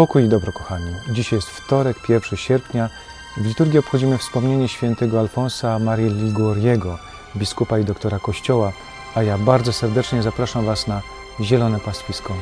Pokój i dobro, kochani. Dzisiaj jest wtorek, 1 sierpnia. W liturgii obchodzimy wspomnienie świętego Alfonsa Marii Liguoriego, biskupa i doktora Kościoła, a ja bardzo serdecznie zapraszam Was na Zielone Pastwisko.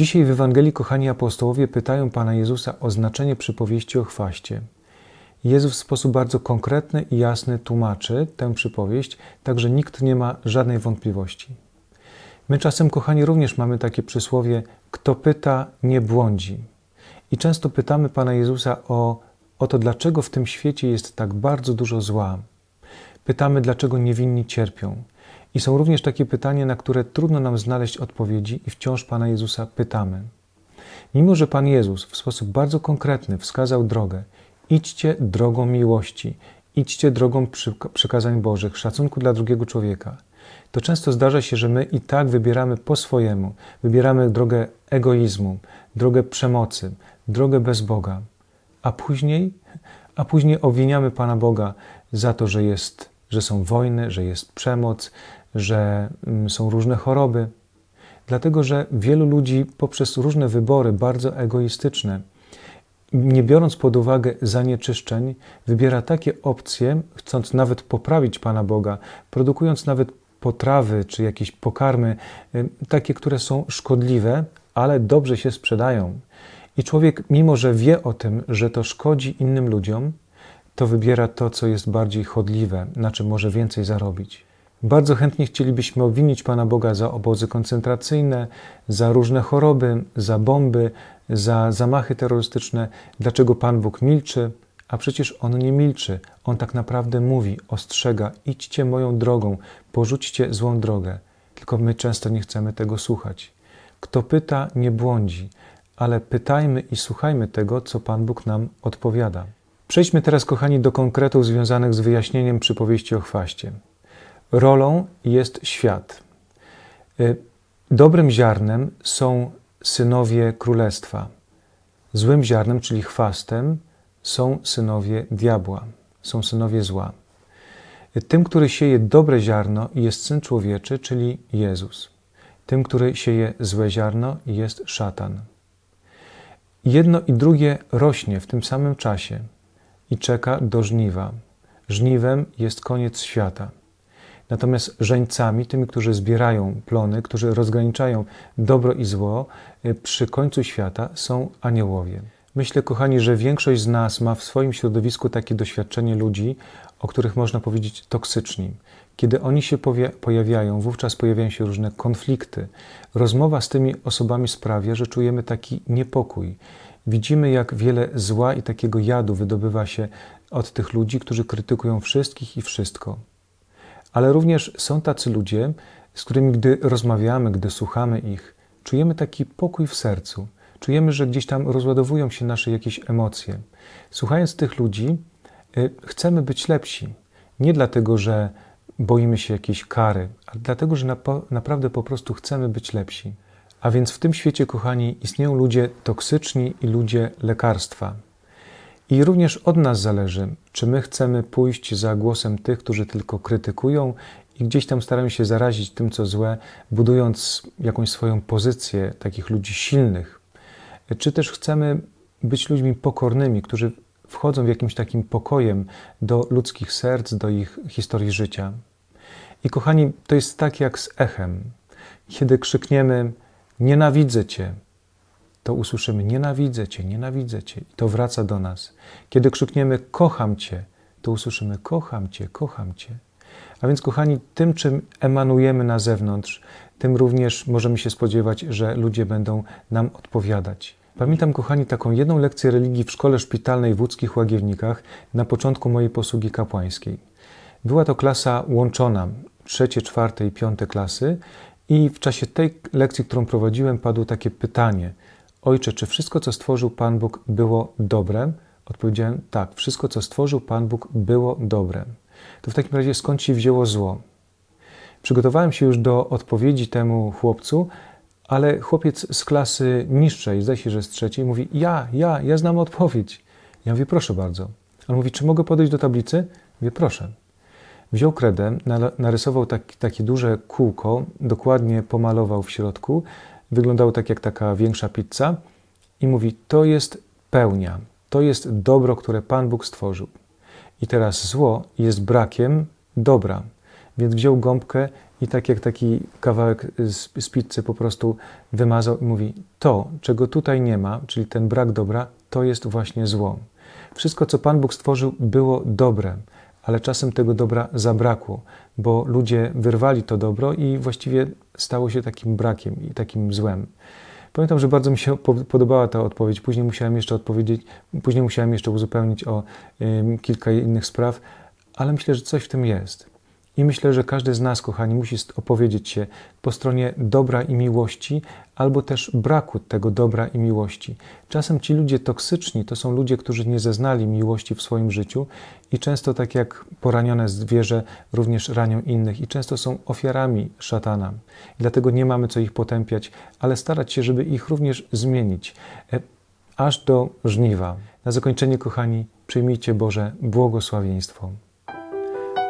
Dzisiaj w Ewangelii, kochani apostołowie, pytają Pana Jezusa o znaczenie przypowieści o chwaście. Jezus w sposób bardzo konkretny i jasny tłumaczy tę przypowieść, tak że nikt nie ma żadnej wątpliwości. My czasem, kochani, również mamy takie przysłowie: kto pyta, nie błądzi. I często pytamy Pana Jezusa o, o to, dlaczego w tym świecie jest tak bardzo dużo zła. Pytamy, dlaczego niewinni cierpią. I są również takie pytania, na które trudno nam znaleźć odpowiedzi, i wciąż Pana Jezusa pytamy. Mimo, że Pan Jezus w sposób bardzo konkretny wskazał drogę, idźcie drogą miłości, idźcie drogą przyka- przykazań Bożych, szacunku dla drugiego człowieka, to często zdarza się, że my i tak wybieramy po swojemu, wybieramy drogę egoizmu, drogę przemocy, drogę bez Boga, a później, a później obwiniamy Pana Boga za to, że jest, że są wojny, że jest przemoc, że mm, są różne choroby. Dlatego, że wielu ludzi poprzez różne wybory bardzo egoistyczne, nie biorąc pod uwagę zanieczyszczeń, wybiera takie opcje, chcąc nawet poprawić Pana Boga, produkując nawet potrawy czy jakieś pokarmy, takie, które są szkodliwe, ale dobrze się sprzedają. I człowiek, mimo że wie o tym, że to szkodzi innym ludziom, to wybiera to, co jest bardziej chodliwe, na czym może więcej zarobić. Bardzo chętnie chcielibyśmy obwinić Pana Boga za obozy koncentracyjne, za różne choroby, za bomby, za zamachy terrorystyczne. Dlaczego Pan Bóg milczy? A przecież On nie milczy. On tak naprawdę mówi, ostrzega: idźcie moją drogą, porzućcie złą drogę. Tylko my często nie chcemy tego słuchać. Kto pyta, nie błądzi, ale pytajmy i słuchajmy tego, co Pan Bóg nam odpowiada. Przejdźmy teraz, kochani, do konkretów związanych z wyjaśnieniem przypowieści o chwaście. Rolą jest świat. Y, Dobrym ziarnem są synowie królestwa. Złym ziarnem, czyli chwastem, są synowie diabła, są synowie zła. Y, Tym, który sieje dobre ziarno, jest syn człowieczy, czyli Jezus. Tym, który sieje złe ziarno, jest szatan. Jedno i drugie rośnie w tym samym czasie i czeka do żniwa. Żniwem jest koniec świata. Natomiast żeńcami, tymi, którzy zbierają plony, którzy rozgraniczają dobro i zło, y, przy końcu świata są aniołowie. Myślę, kochani, że większość z nas ma w swoim środowisku takie doświadczenie ludzi, o których można powiedzieć toksyczni. Kiedy oni się pojawiają, wówczas pojawiają się różne konflikty. Rozmowa z tymi osobami sprawia, że czujemy taki niepokój. Widzimy, jak wiele zła i takiego jadu wydobywa się od tych ludzi, którzy krytykują wszystkich i wszystko. Ale również są tacy ludzie, z którymi, gdy rozmawiamy, gdy słuchamy ich, czujemy taki pokój w sercu. Czujemy, że gdzieś tam rozładowują się nasze jakieś emocje. Słuchając tych ludzi, y, chcemy być lepsi. Nie dlatego, że boimy się jakiejś kary, ale dlatego, że naprawdę po prostu chcemy być lepsi. A więc w tym świecie, kochani, istnieją ludzie toksyczni i ludzie lekarstwa. I również od nas zależy, czy my chcemy pójść za głosem tych, którzy tylko krytykują i gdzieś tam starają się zarazić tym, co złe, budując jakąś swoją pozycję takich ludzi silnych, czy też chcemy być ludźmi pokornymi, którzy wchodzą w jakimś takim pokojem do ludzkich serc, do ich historii życia. I kochani, to jest tak jak z echem. Kiedy krzykniemy: Nienawidzę Cię, to usłyszymy: Nienawidzę Cię, nienawidzę Cię. I to wraca do nas. Kiedy krzykniemy: Kocham Cię, to usłyszymy: Kocham Cię, kocham Cię. A więc, kochani, tym, czym emanujemy na zewnątrz, tym również możemy się spodziewać, że ludzie będą nam odpowiadać. Pamiętam, kochani, taką jedną lekcję religii w szkole szpitalnej w łódzkich Łagiewnikach na początku mojej posługi kapłańskiej. Była to klasa łączona, trzecie, czwarte i piąte klasy, i w czasie tej lekcji, którą prowadziłem, padło takie pytanie: Ojcze, czy wszystko, co stworzył Pan Bóg, było dobre? Odpowiedziałem: Tak, wszystko, co stworzył Pan Bóg, było dobre. To w takim razie skąd się wzięło zło? Przygotowałem się już do odpowiedzi temu chłopcu, Ale chłopiec z klasy niższej, zdaje się, że z trzeciej, mówi: Ja, ja, ja znam odpowiedź. Ja mówię: Proszę bardzo. On mówi: Czy mogę podejść do tablicy? Mówię: Proszę. Wziął kredę, narysował tak, takie duże kółko, dokładnie pomalował w środku. Wyglądało tak jak taka większa pizza i mówi: To jest pełnia, to jest dobro, które Pan Bóg stworzył. I teraz zło jest brakiem dobra. Więc wziął gąbkę i tak jak taki kawałek z, z pizzy po prostu wymazał i mówi: To, czego tutaj nie ma, czyli ten brak dobra, to jest właśnie zło. Wszystko, co Pan Bóg stworzył, było dobre, ale czasem tego dobra zabrakło, bo ludzie wyrwali to dobro i właściwie stało się takim brakiem i takim złem. Pamiętam, że bardzo mi się po- podobała ta odpowiedź. Później musiałem jeszcze odpowiedzieć, później musiałem jeszcze uzupełnić o ym, kilka innych spraw, ale myślę, że coś w tym jest. I myślę, że każdy z nas, kochani, musi opowiedzieć się po stronie dobra i miłości, albo też braku tego dobra i miłości. Czasem ci ludzie toksyczni to są ludzie, którzy nie zeznali miłości w swoim życiu i często, tak jak poranione zwierzę, również ranią innych i często są ofiarami szatana. Dlatego nie mamy co ich potępiać, ale starać się, żeby ich również zmienić, e, aż do żniwa. Na zakończenie, kochani, przyjmijcie Boże błogosławieństwo.